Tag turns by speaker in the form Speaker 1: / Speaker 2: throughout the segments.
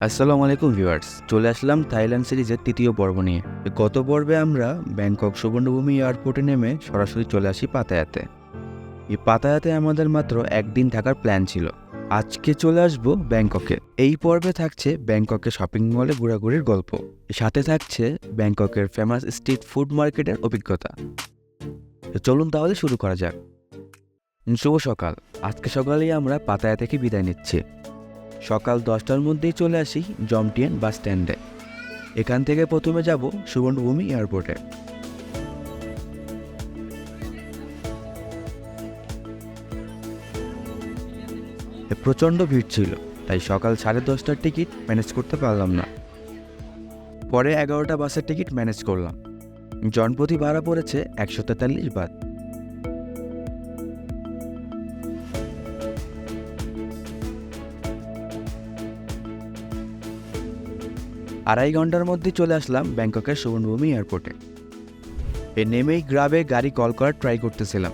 Speaker 1: আসসালামু আলাইকুম ভিউয়ার্স, চলে আসলাম থাইল্যান্ড সিরিজের তৃতীয় পর্ব নিয়ে। গত পর্বে আমরা ব্যাংকক সুবর্ণভূমি এয়ারপোর্টে নেমে সরাসরি চলে আসি পাতায়াতে। এই পাতায়াতে আমাদের মাত্র একদিন থাকার প্ল্যান ছিল। আজকে চলে আসব ব্যাংককে। এই পর্বে থাকছে ব্যাংককের শপিং মলে ঘোরাঘুরির গল্প। সাথে থাকছে ব্যাংককের ফেমাস স্ট্রিট ফুড মার্কেটের অভিজ্ঞতা। চলুন তাহলে শুরু করা যাক। শুভ সকাল। আজকে সকালেই আমরা পাতায়া থেকে বিদায় নিচ্ছি। সকাল দশটার মধ্যেই চলে আসি জমটিয়েন বাস স্ট্যান্ডে। এখান থেকে প্রথমে যাব সুবর্ণভূমি এয়ারপোর্টে। প্রচণ্ড ভিড় ছিল, তাই সকাল সাড়ে দশটার টিকিট ম্যানেজ করতে পারলাম না। পরে এগারোটা বাসের টিকিট ম্যানেজ করলাম। জনপ্রতি ভাড়া পড়েছে একশো তেতাল্লিশ বাদ। আড়াই ঘণ্টার মধ্যে চলে আসলাম ব্যাংককের সুবর্ণভূমি এয়ারপোর্টে। এ নেমেই গ্রাবে গাড়ি কল করার ট্রাই করতেছিলাম।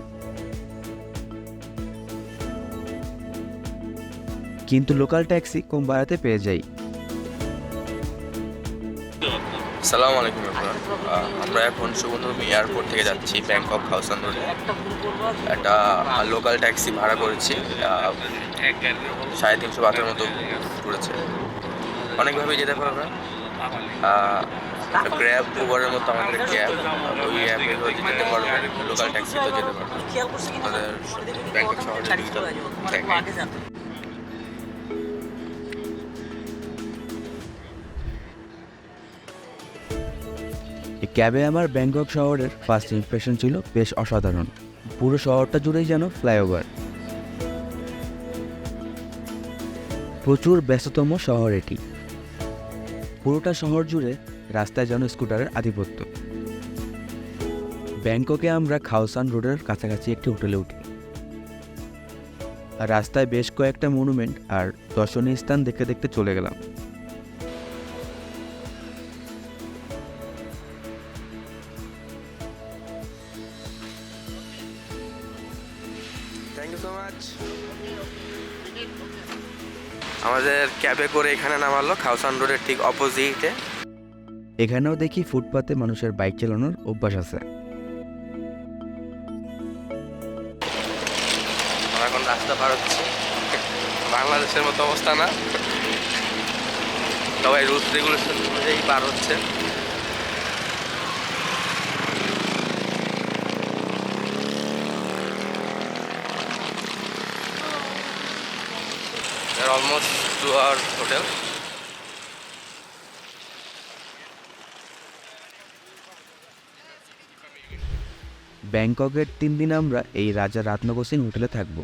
Speaker 1: কিন্তু লোকাল ট্যাক্সি কম ভাড়াতে পেয়ে যাই।
Speaker 2: সালাম আলাইকুম আমরা এখন সুবর্ণভূমি এয়ারপোর্ট থেকে যাচ্ছি ব্যাংকক হাউসান রোডে একটা লোকাল ট্যাক্সি ভাড়া করেছি সাড়ে তিনশো বাতের মতো পড়েছে অনেকভাবেই যেতে পারবে গ্র্যাব উবারের মতো আমাদের ক্যাব ওই অ্যাপে যেতে পারবে লোকাল ট্যাক্সিতেও যেতে পারবে। আমাদের ব্যাংকক শহরে digital tag।
Speaker 1: এই ক্যাবে আমার ব্যাংকক শহরের ফার্স্ট ইমপ্রেশন ছিল বেশ অসাধারণ। পুরো শহরটা জুড়েই যেন ফ্লাইওভার প্রচুর ব্যস্ততম শহর এটি। পুরোটা শহর জুড়ে রাস্তায় যেন স্কুটারের আধিপত্য। ব্যাংককে আমরা খাওসান রোডের কাছাকাছি একটি হোটেলে উঠি। রাস্তায় বেশ কয়েকটা মনুমেন্ট আর দর্শনীয় স্থান দেখতে দেখতে চলে গেলাম।
Speaker 2: আমাদের ক্যাবে করে এখানে নামালো খাওসান রোডের ঠিক অপোজিটে
Speaker 1: এখানেও দেখি ফুটপাতে মানুষের বাইক চালানোর অভ্যাস আছে।
Speaker 2: এখন রাস্তা পার হচ্ছে। বাংলাদেশের মতো অবস্থা না। সবাই রুলস রেগুলেশন অনুযায়ী পার হচ্ছে। Almost our hotel.
Speaker 1: ব্যাংককের তিন দিন আমরা এই রাজা রাত্নগো সিং হোটেলে থাকব।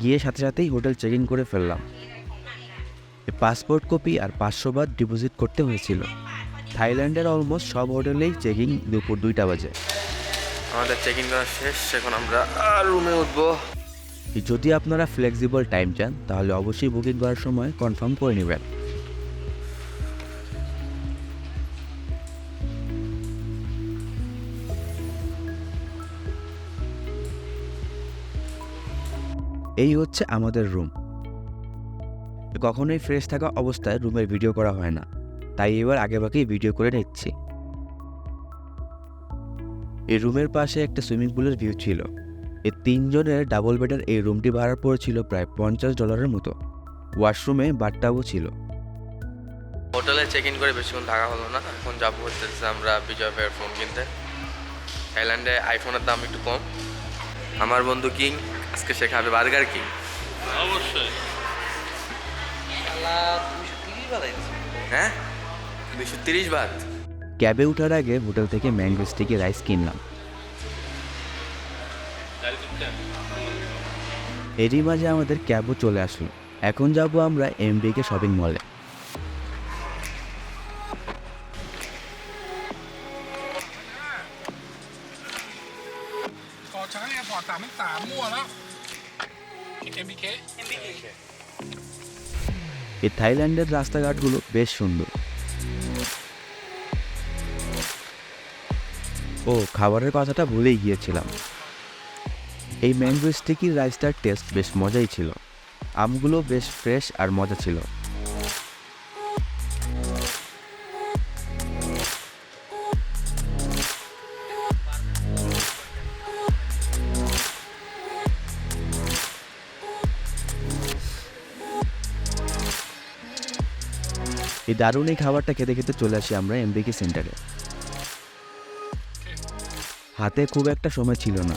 Speaker 1: গিয়ে সাথে সাথেই হোটেল চেক ইন করে ফেললাম। পাসপোর্ট কপি আর পাঁচশো বাদ ডিপোজিট করতে হয়েছিল। থাইল্যান্ডের অলমোস্ট সব হোটেলেই চেকিং দুপুর দুইটা বাজে।
Speaker 2: আমাদের চেক ইন করা শেষ এখন আমরা রুমে উঠবো।
Speaker 1: যদি আপনারা ফ্লেক্সিবল টাইম চান, তাহলে অবশ্যই বুকিং করার সময় কনফার্ম করে নেবেন। এই হচ্ছে আমাদের রুম কখনোই ফ্রেশ থাকা অবস্থায় রুমের ভিডিও করা হয় না। তাই এবার আগেভাগেই ভিডিও করে নিচ্ছি। এই রুমের পাশে একটা সুইমিং পুলের ভিউ ছিল। এই তিনজনের ডাবল বেডের এই রুমটি ভাড়া পড়েছিল প্রায় পঞ্চাশ ডলারের মতো। ওয়াশরুমে বাথটাবও ছিল।
Speaker 2: হোটেলে চেক ইন করে বেশিক্ষণ থাকা হলো না। এখন যাব হচ্ছে আমরা বিজয় ফেয়ার ফোন কিনতে। থাইল্যান্ডে আইফোনের দাম একটু কম। আমার বন্ধু কিং আজকে শেখাবে বার্গার কিং
Speaker 3: অবশ্যই।
Speaker 2: হ্যাঁ? দুশো তিরিশ বাদ
Speaker 1: ক্যাবে ওঠার আগে হোটেল থেকে ম্যাঙ্গো স্টিকি রাইস কিনলাম। এরই মাঝে আমাদের ক্যাবও চলে আসলো। এখন যাব আমরা এমবিকে শপিং মলে এই থাইল্যান্ডের রাস্তাঘাটগুলো বেশ সুন্দর। ও, খাবারের কথাটা ভুলেই গিয়েছিলাম। এই ম্যাঙ্গো স্টিকির রাইসটার টেস্ট বেশ মজাই ছিল। আমগুলো বেশ ফ্রেশ আর মজা ছিল। এই দারুণ এই খাবারটা খেতে খেতে চলে আসি আমরা এমবিকে সেন্টারে হাতে খুব একটা সময় ছিল না।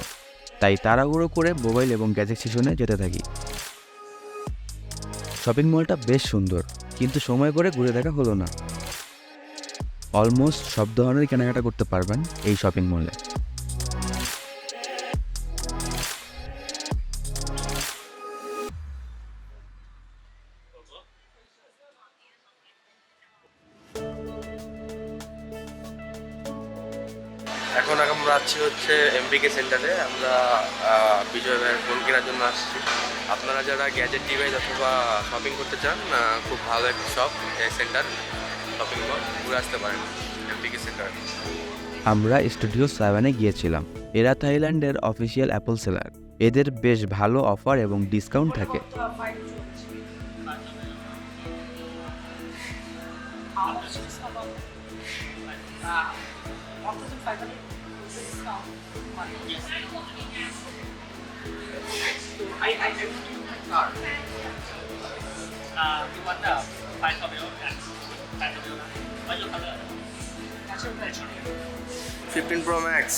Speaker 1: তাই তাড়াহুড়ো করে মোবাইল এবং গ্যাজেট সেশনে যেতে থাকি। শপিং মলটা বেশ সুন্দর, কিন্তু সময় করে ঘুরে দেখা হলো না। অলমোস্ট সব ধরনের কেনাকাটা করতে পারবেন এই শপিং মলে।
Speaker 2: হচ্ছে এমপিকে সেন্টারে আমরা বিজয় ভাইয়ের ফোন কেনার জন্য আসছি। আপনারা যারা গ্যাজেট ডিভাইস অথবা শপিং করতে চান খুব ভালো একটা শপ সেন্টার শপিং মল ঘুরে আসতে পারেন এমপিকে সেন্টার
Speaker 1: আমরা স্টুডিও সেভেনে গিয়েছিলাম। এরা থাইল্যান্ডের অফিসিয়াল অ্যাপল সেলার এদের বেশ ভালো অফার এবং ডিসকাউন্ট থাকে।
Speaker 4: Uh, you want the five of you and five of you. What your color? Natural, natural.
Speaker 2: Fifteen pro max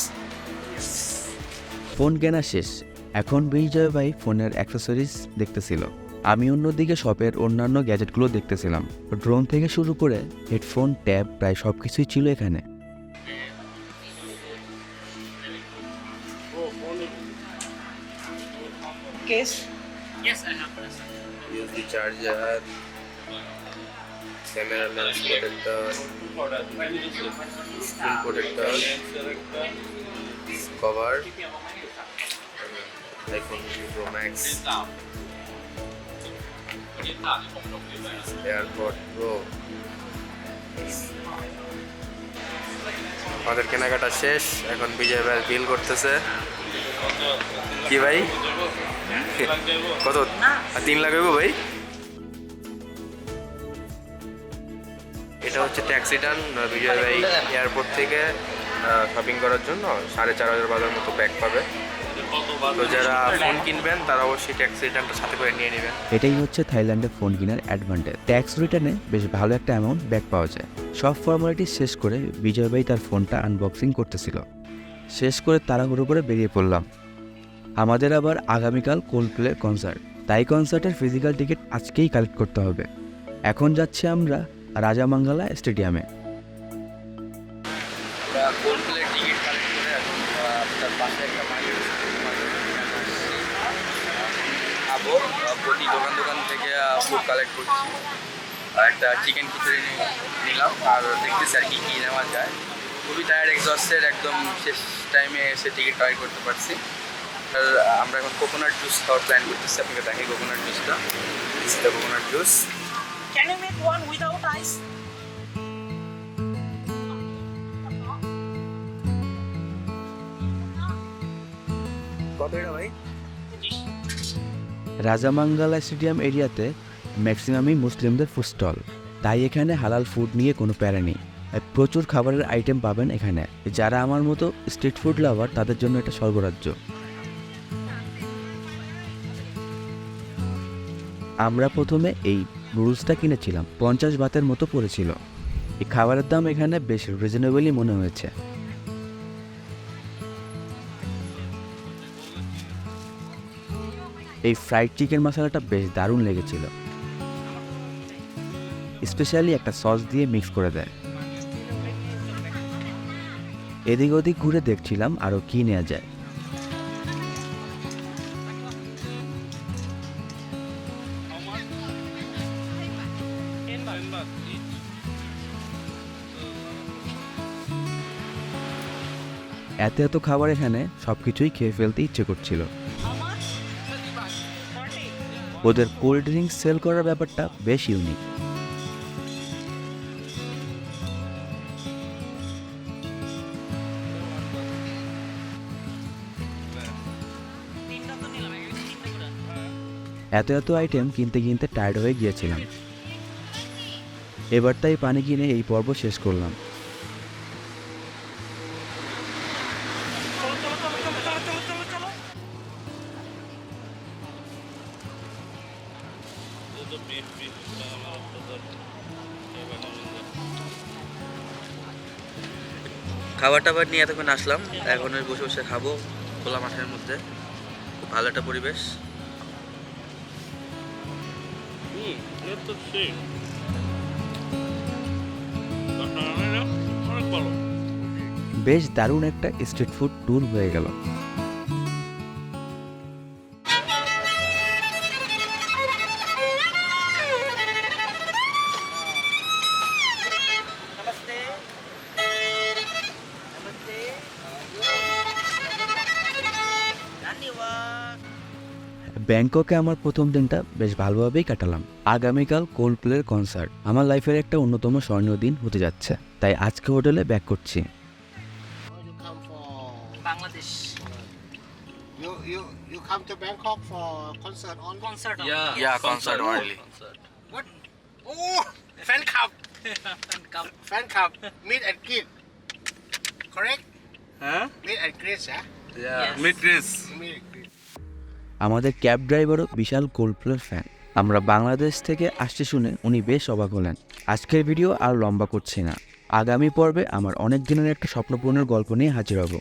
Speaker 1: phone কেনা শেষ এখন বিজয় ভাই ফোনের অ্যাক্সেসরিজ দেখতেছিল আমি অন্যদিকে শপের অন্যান্য গ্যাজেটগুলো দেখতেছিলাম ড্রোন থেকে শুরু করে হেডফোন ট্যাব প্রায় সব কিছুই ছিল এখানে
Speaker 4: Case? Yes, I have this.
Speaker 2: USB charger camera lens protector screen protector cover iPhone pro max AirPod pro আমাদের কেনাকাটা শেষ। এখন বিজয় ভাই বিল করতেছে। কি ভাই? কত? তিন লাখ হইব ভাই? এটা হচ্ছে ট্যাক্সি টান বিজয় ভাই এয়ারপোর্ট থেকে শপিং করার জন্য সাড়ে চার হাজার বাজার মতো ব্যাগ পাবে। তো যারা ফোন কিনবেন তারা অবশ্যই ট্যাক্সি রিটার্নটা সাথে করে নিয়ে নেবেন।
Speaker 1: এটাই হচ্ছে থাইল্যান্ডে ফোন কেনার অ্যাডভান্টেজ ট্যাক্স রিটার্নে বেশ ভালো একটা অ্যামাউন্ট ব্যাক পাওয়া যায়। সব ফর্মালিটি শেষ করে বিজয় ভাই তার ফোনটা আনবক্সিং করতেছিল। শেষ করে তাড়াহুড়ো করে বেরিয়ে পড়লাম। আমাদের আবার আগামীকাল কোলপ্লে কনসার্ট তাই কনসার্টের ফিজিক্যাল টিকিট আজকেই কালেক্ট করতে হবে। এখন যাচ্ছি আমরা রাজামাঙ্গালা স্টেডিয়ামে
Speaker 2: একটা চিকেন খিচুড়ি নিলাম। আর দেখতেছি আর কি কী নেওয়া যায়। খুবই টায়ার্ড এক্সস্টেড একদম শেষ টাইমে এসে টিকিট কালেক্ট করতে পারছি। আর আমরা এখন কোকোনাট জুস খাওয়ার প্ল্যান করতেছি। আপনাকে দেখি কোকোনাট জুসটা coconut juice
Speaker 4: one without ice?
Speaker 2: কত এটা ভাই?
Speaker 1: রাজামাঙ্গালা স্টেডিয়াম এরিয়াতে ম্যাক্সিমামই মুসলিমদের ফুড স্টল তাই এখানে হালাল ফুড নিয়ে কোনো প্যারা নেই। প্রচুর খাবারের আইটেম পাবেন এখানে। যারা আমার মতো স্ট্রিট ফুড লাভার তাদের জন্য এটা স্বর্গরাজ্য। আমরা প্রথমে এই নুডলসটা কিনেছিলাম। পঞ্চাশ বাতের মতো পড়েছিল। এই খাবারের দাম এখানে বেশ রিজনেবলই মনে হয়েছে। এই ফ্রাইড চিকেন মশলাটা বেশ দারুণ লেগেছিল। স্পেশালি একটা সস দিয়ে মিক্স করে দেয়। এদিক ওদিক ঘুরে দেখছিলাম আরও কি নেওয়া যায় এত এত খাবার এখানে সব কিছুই খেয়ে ফেলতে ইচ্ছে করছিল. ওদের কোল্ড ড্রিঙ্কস সেল করার ব্যাপারটা বেশ ইউনিক এত এত আইটেম কিনতে কিনতে টায়ার্ড হয়ে গিয়েছিলাম। এবার তাই পানি কিনে এই পর্ব শেষ করলাম।
Speaker 2: খাবার টাবার নিয়ে এতক্ষণ আসলাম। এখন বসে বসে খাব খোলা মাঠের মধ্যে। ভালো একটা পরিবেশ।
Speaker 1: বেশ দারুণ একটা স্ট্রিট ফুড ট্যুর হয়ে গেল। ব্যাংককে আমার প্রথম দিনটা বেশ ভালোভাবেই কাটালাম। আগামীকাল কোল্ড প্লের কনসার্ট আমার লাইফের একটা অন্যতম স্বর্ণীয় দিন হতে যাচ্ছে। তাই আজকে হোটেলে ব্যাক করছি। আমাদের ক্যাব ড্রাইভারও বিশাল কোল্ডপ্লের ফ্যান আমরা বাংলাদেশ থেকে আসতে শুনে উনি বেশ অবাক হলেন। আজকের ভিডিও আর লম্বা করছি না। আগামী পর্বে আমার অনেক দিনের একটা স্বপ্নপূর্ণের গল্প নিয়ে হাজির হব।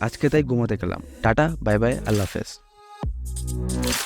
Speaker 1: আজকে তাই ঘুমোতে গেলাম। টাটা, বাই বাই, আল্লাহ হাফেজ।